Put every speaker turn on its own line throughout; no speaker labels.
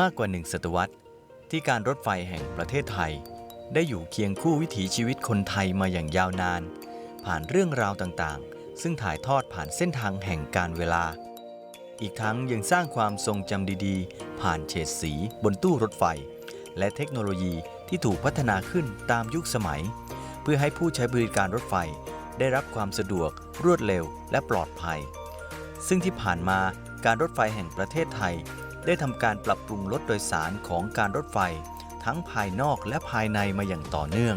มากกว่าหนึ่งศตวรรษ ที่การรถไฟแห่งประเทศไทย ได้อยู่เคียงคู่วิถีชีวิตคนไทยมาอย่างยาวนาน ผ่านเรื่องราวต่างๆ ซึ่งถ่ายทอดผ่านเส้นทางแห่งการเวลา อีกทั้งยังสร้างความทรงจำดีๆ ผ่านเฉดสีบนตู้รถไฟ และเทคโนโลยีที่ถูกพัฒนาขึ้นตามยุคสมัย เพื่อให้ผู้ใช้บริการรถไฟ ได้รับความสะดวก รวดเร็วและปลอดภัย ซึ่งที่ผ่านมาการรถไฟแห่งประเทศไทย ได้ทำการปรับปรุงรถโดยสารของการรถไฟ ทั้งภายนอกและภายในมาอย่างต่อเนื่อง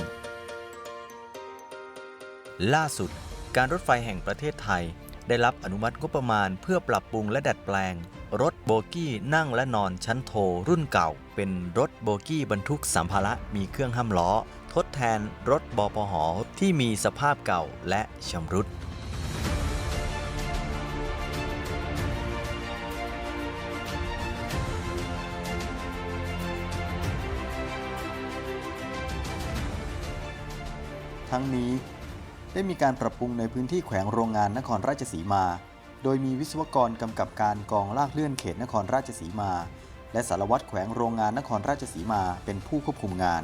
ล่าสุด การรถไฟแห่งประเทศไทย ได้รับอนุมัติงบประมาณเพื่อปรับปรุงและดัดแปลง รถโบกี้นั่งและนอนชั้นโทรุ่นเก่า เป็นรถโบกี้บรรทุกสัมภาระมีเครื่องห้ำล้อ ทดแทนรถบปหที่มีสภาพเก่าและชำรุด
ทั้งนี้ ได้มีการปรับปรุงในพื้นที่แขวงโรงงานนครราชสีมา โดยมีวิศวกรกำกับการกองลากเลื่อนเขตนครราชสีมา และสารวัตรแขวงโรงงานนครราชสีมาเป็นผู้ควบคุมงาน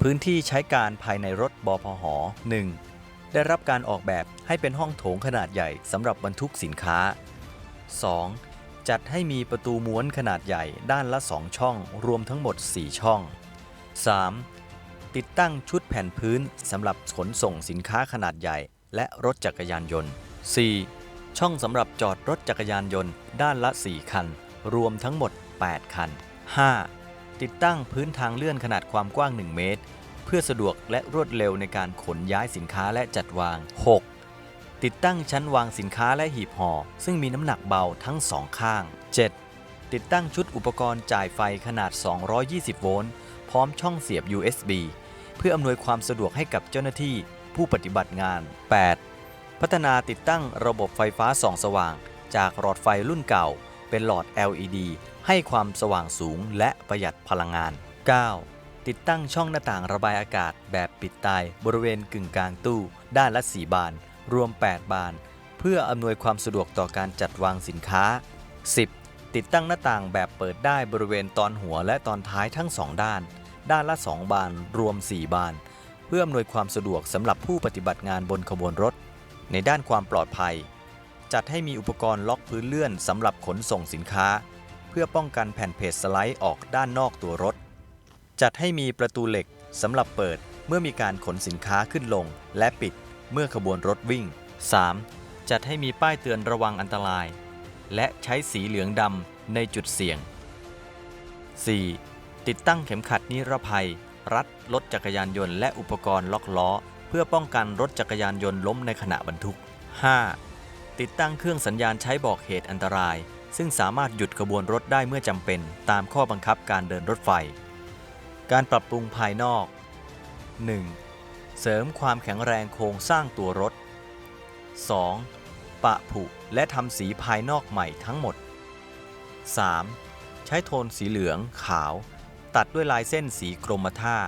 พื้นที่ใช้การภายในรถบพห 1. ได้รับการออกแบบให้เป็นห้องโถงขนาดใหญ่สำหรับบรรทุกสินค้า 2. จัดให้มีประตูม้วนขนาดใหญ่ด้านละ 2 ช่อง รวมทั้งหมด 4 ช่อง 3. ติดตั้งชุดแผ่นพื้นสำหรับขนส่งสินค้าขนาดใหญ่ และรถจักรยานยนต์ 4. ช่องสำหรับจอดรถจักรยานยนต์ด้านละ 4 คัน รวมทั้งหมด 8 คัน 5. ติดตั้งพื้นทางเลื่อนขนาดความกว้าง 1 เมตร เพื่อสะดวกและรวดเร็วในการขนย้ายสินค้าและจัดวาง 6. ติดตั้งชั้นวางสินค้าและหีบห่อ ซึ่งมีน้ำหนักเบาทั้งสองข้าง 7. ติดตั้งชุดอุปกรณ์จ่ายไฟขนาด 220 โวลต์ พร้อมช่องเสียบ USB เพื่ออำนวยความสะดวกให้กับเจ้าหน้าที่ผู้ปฏิบัติงาน 8. พัฒนาติดตั้งระบบไฟฟ้าส่องสว่าง จากหลอดไฟรุ่นเก่า เป็นหลอด LED ให้ความสว่างสูงและประหยัดพลังงาน 9. ติดตั้งช่องหน้าต่างระบายอากาศแบบปิดตายบริเวณกึ่งกลางตู้ ด้านละ 4 บาน รวม 8 บาน เพื่ออำนวยความสะดวกต่อการจัดวางสินค้า 10. ติดตั้งหน้าต่างแบบเปิดได้บริเวณตอนหัวและตอนท้ายทั้ง2ด้าน ด้านละ 2 บานรวม 4 บาน เพื่ออำนวยความสะดวกสำหรับผู้ปฏิบัติงานบนขบวนรถ ในด้านความปลอดภัย จัดให้มีอุปกรณ์ล็อกพื้นเลื่อนสำหรับขนส่งสินค้า เพื่อป้องกันแผ่นเพจสไลด์ออกด้านนอกตัวรถ จัดให้มีประตูเหล็กสำหรับเปิดเมื่อมีการขนสินค้าขึ้นลง และปิดเมื่อขบวนรถวิ่ง 3. จัดให้มีป้ายเตือนระวังอันตราย และใช้สีเหลืองดำในจุดเสี่ยง 4. ติดตั้งเข็มขัดนิรภัย รัดรถจักรยานยนต์และอุปกรณ์ล็อกล้อ เพื่อป้องกันรถจักรยานยนต์ล้มในขณะบรรทุก 5. ติดตั้งเครื่องสัญญาณใช้บอกเหตุอันตราย ซึ่งสามารถหยุดขบวนรถได้เมื่อจำเป็น ตามข้อบังคับการเดินรถไฟ การปรับปรุงภายนอก 1. เสริมความแข็งแรงโครงสร้างตัวรถ 2. ปะผุและทำสีภายนอกใหม่ทั้งหมด 3. ใช้โทนสีเหลือง ขาว ตัดด้วยลายเส้นสีกรมท่า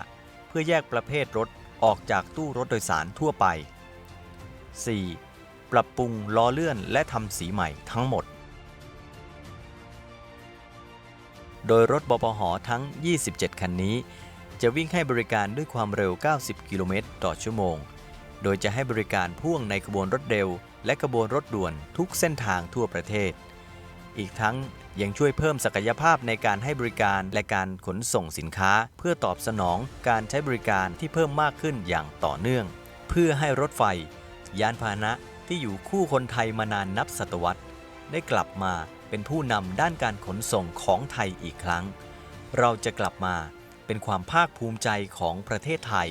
เพื่อแยกประเภทรถออกจากตู้รถโดยสารทั่วไป 4. ปรับปรุงล้อเลื่อนและทำสีใหม่ทั้งหมด โดยรถบปหทั้ง 27 คันนี้ จะวิ่งให้บริการด้วยความเร็ว 90 กิโลเมตรต่อชั่วโมง โดยจะให้บริการพ่วงในขบวนรถเร็ว และขบวนรถด่วนทุกเส้นทางทั่วประเทศ อีกทั้งยังช่วยเพิ่มศักยภาพในการให้บริการและการขนส่งสินค้า เพื่อตอบสนองการใช้บริการที่เพิ่มมากขึ้นอย่างต่อเนื่อง เพื่อให้รถไฟ ยานพาหนะที่อยู่คู่คนไทยมานานนับศตวรรษ ได้กลับมาเป็นผู้นำด้านการขนส่งของไทยอีกครั้ง เราจะกลับมาเป็นความภาคภูมิใจของประเทศไทย